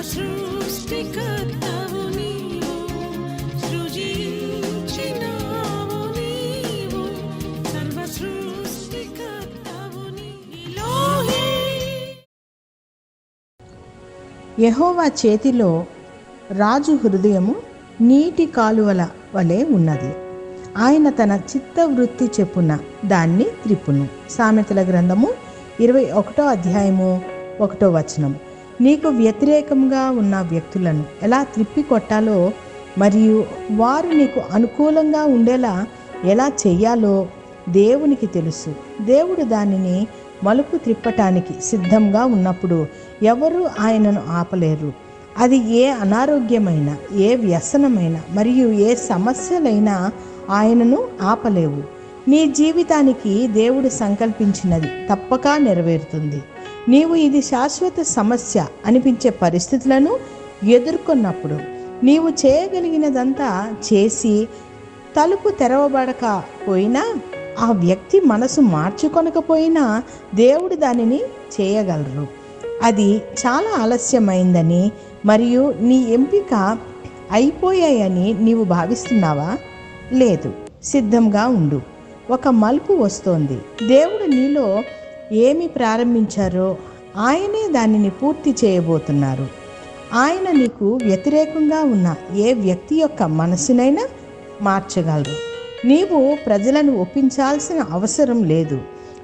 యహోవా చేతిలో రాజు హృదయము నీటి కాలువల వలె ఉన్నది. ఆయన తన చిత్తవృత్తి చెప్పున దాన్ని త్రిపును సామెతల గ్రంథము ఇరవై ఒకటో అధ్యాయము ఒకటో వచనము. నీకు వ్యతిరేకంగా ఉన్న వ్యక్తులను ఎలా త్రిప్పి కొట్టాలో మరియు వారు నీకు అనుకూలంగా ఉండేలా ఎలా చెయ్యాలో దేవునికి తెలుసు. దేవుడు దానిని మలుపు త్రిప్పటానికి సిద్ధంగా ఉన్నప్పుడు ఎవరూ ఆయనను ఆపలేరు. అది ఏ అనారోగ్యమైన ఏ వ్యసనమైన మరియు ఏ సమస్యలైనా ఆయనను ఆపలేవు. నీ జీవితానికి దేవుడు సంకల్పించినది తప్పక నెరవేరుతుంది. నీవు ఇది శాశ్వత సమస్య అనిపించే పరిస్థితులను ఎదుర్కొన్నప్పుడు నీవు చేయగలిగినదంతా చేసి తలుపు తెరవబడకపోయినా ఆ వ్యక్తి మనసు మార్చుకొనకపోయినా దేవుడు దానిని చేయగలరు. అది చాలా ఆలస్యమైందని మరియు నీ ఎంపిక అయిపోయాయని నీవు భావిస్తున్నావా? లేదు. సిద్ధంగా ఉండు. ఒక మలుపు వస్తోంది. దేవుడు నీలో ఏమి ప్రారంభించారో ఆయనే దానిని పూర్తి చేయబోతున్నారు. ఆయన నీకు వ్యతిరేకంగా ఉన్న ఏ వ్యక్తి యొక్క మనసునైనా మార్చగలరు నీవు ప్రజలను ఒప్పించాల్సిన అవసరం లేదు.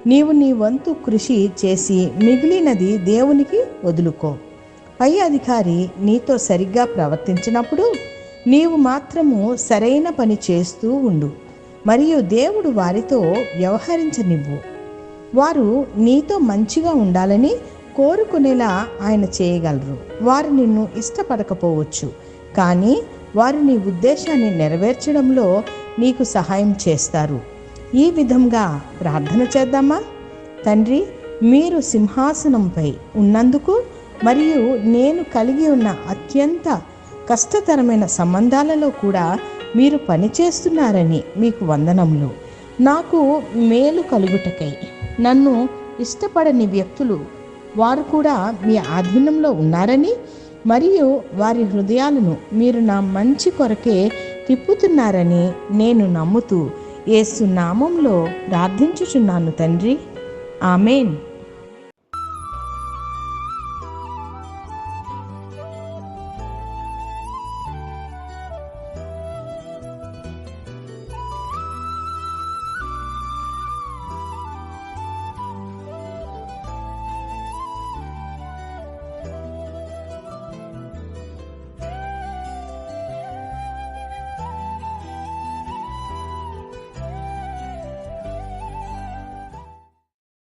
నీవు నీ వంతు కృషి చేసి మిగిలినది దేవునికి వదులుకో. పై అధికారి నీతో సరిగ్గా ప్రవర్తించినప్పుడు నీవు మాత్రము సరైన పని చేస్తూ ఉండు. మరియు దేవుడు వారితో వ్యవహరించనివ్వు. వారు నీతో మంచిగా ఉండాలని కోరుకునేలా ఆయన చేయగలరు. వారు నిన్ను ఇష్టపడకపోవచ్చు కానీ వారు నీ ఉద్దేశాన్ని నెరవేర్చడంలో నీకు సహాయం చేస్తారు. ఈ విధంగా ప్రార్థన చేద్దామా? తండ్రి మీరు సింహాసనంపై ఉన్నందుకు మరియు నేను కలిగి ఉన్న అత్యంత కష్టతరమైన సంబంధాలలో కూడా మీరు పనిచేస్తున్నారని మీకు వందనములు. నాకు మేలు కలుగుటకై. నన్ను ఇష్టపడని వ్యక్తులు వారు కూడా మీ ఆధీనంలో ఉన్నారని మరియు వారి హృదయాలను మీరు నా మంచి కొరకే తిప్పుతున్నారని నేను నమ్ముతూ ఏసు నామంలో ప్రార్థించుచున్నాను తండ్రి. ఆమెన్.